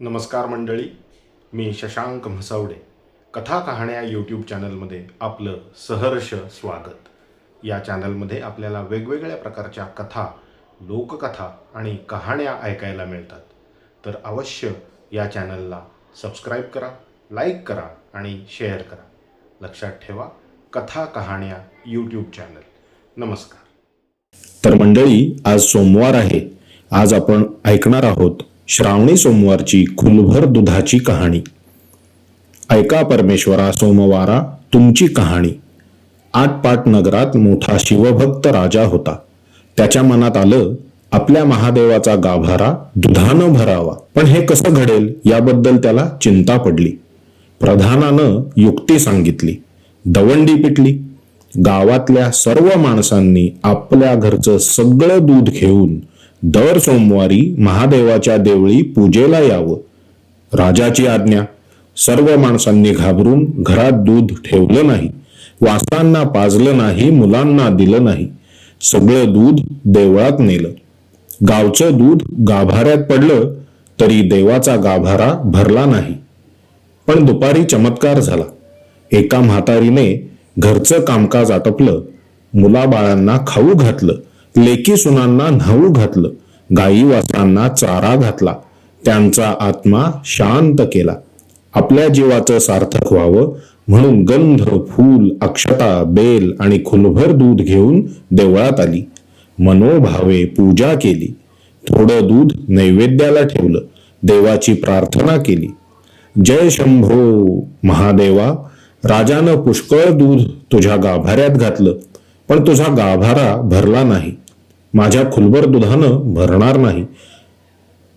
नमस्कार मंडळी मी शशांक म्हसावडे. कथा कहाण्या यूट्यूब चॅनलमध्ये आपलं सहर्ष स्वागत. या चॅनलमध्ये आपल्याला वेगवेगळ्या प्रकारच्या कथा लोककथा आणि कहाण्या ऐकायला मिळतात. तर अवश्य या चॅनलला सबस्क्राईब करा लाईक करा आणि शेअर करा. लक्षात ठेवा कथा कहाण्या यूट्यूब चॅनल. नमस्कार. तर मंडळी आज सोमवार आहे. आज आपण ऐकणार आहोत श्रावणी सोमवारची खुलभर दुधाची कहाणी. ऐका परमेश्वरा सोमवारा तुमची कहाणी. आटपाट नगरात मोठा शिवभक्त राजा होता. त्याच्या मनात आलं आपल्या महादेवाचा गाभारा दुधानं भरावा. पण हे कसं घडेल याबद्दल त्याला चिंता पडली. प्रधानानं युक्ती सांगितली. दवंडी पिटली. गावातल्या सर्व माणसांनी आपल्या घरचं सगळं दूध घेऊन दर सोमवारी महादेवाच्या देवळी पूजेला यावं. राजाची आज्ञा सर्व माणसांनी घाबरून घरात दूध ठेवलं नाही वासांना पाजलं नाही मुलांना दिलं नाही सगळं दूध देवळात नेलं. गावचं दूध गाभाऱ्यात पडलं तरी देवाचा गाभारा भरला नाही. पण दुपारी चमत्कार झाला. एका म्हातारीने घरचं कामकाज आटपलं मुलाबाळांना खाऊ घातलं लेकी सुनांना न्हाऊ घातलं. गाई वासरांना चारा घातला. त्यांचा आत्मा शांत केला. आपल्या जीवाचं सार्थक व्हावं म्हणून गंध फूल अक्षता बेल आणि खुलभर दूध घेऊन देवळात आली. मनोभावे पूजा केली. थोडं दूध नैवेद्याला ठेवलं. देवाची प्रार्थना केली. जय शंभो महादेवा राजानं पुष्कळ दूध तुझ्या गाभाऱ्यात घातलं. पण तुझा गाभारा भरला नाही. माझ्या खुलबर दुधानं भरणार नाही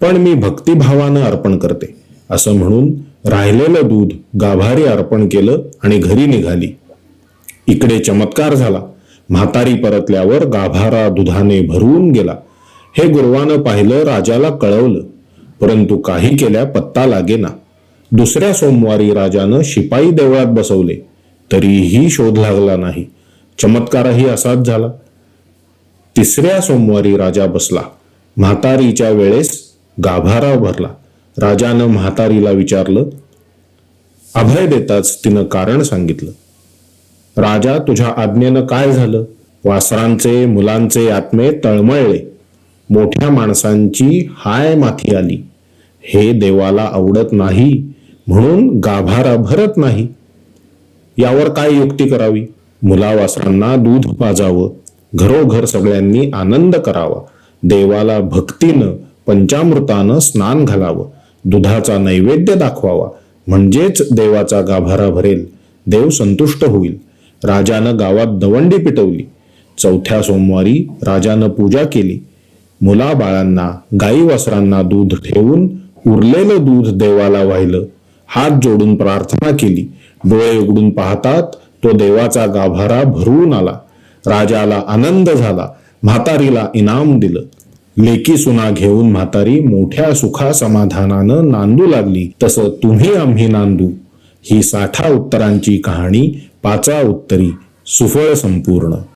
पण मी भक्तिभावानं अर्पण करते. असं म्हणून राहिलेलं दूध गाभारी अर्पण केलं आणि घरी निघाली. इकडे चमत्कार झाला. म्हातारी परतल्यावर गाभारा दुधाने भरून गेला. हे गुरुवानं पाहिलं राजाला कळवलं परंतु काही केल्या पत्ता लागेना. दुसऱ्या सोमवारी राजानं शिपाई देवळात बसवले तरीही शोध लागला नाही. चमत्कारही असाच झाला. तिसऱ्या सोमवारी राजा बसला. म्हातारीच्या वेळेस गाभारा भरला. राजानं म्हातारीला विचारलं अभय देताच तिनं कारण सांगितलं. राजा तुझ्या आज्ञेनं काय झालं? वासरांचे मुलांचे आत्मे तळमळले. मोठ्या माणसांची हाय माथी आली. हे देवाला आवडत नाही म्हणून गाभारा भरत नाही. यावर काय युक्ती करावी? मुलावासरांना दूध पाजावं. घरोघर सगळ्यांनी आनंद करावा. देवाला भक्तीनं पंचामृतानं स्नान घालावं. दुधाचा नैवेद्य दाखवावा. म्हणजेच देवाचा गाभारा भरेल. देव संतुष्ट होईल. राजानं गावात दवंडी पिटवली. चौथ्या सोमवारी राजानं पूजा केली. मुलाबाळांना गाई वासरांना दूध ठेवून उरलेलं दूध देवाला वाहिलं. हात जोडून प्रार्थना केली. डोळे उघडून पाहतात तो देवाचा गाभारा भरून आला. राजाला आनंद झाला. म्हातारीला इनाम दिलं. लेकी सुना घेऊन म्हातारी मोठ्या सुखा समाधानानं नांदू लागली. तसं तुम्ही आम्ही नांदू. ही साठा उत्तरांची कहाणी पाचा उत्तरी सुफळ संपूर्ण.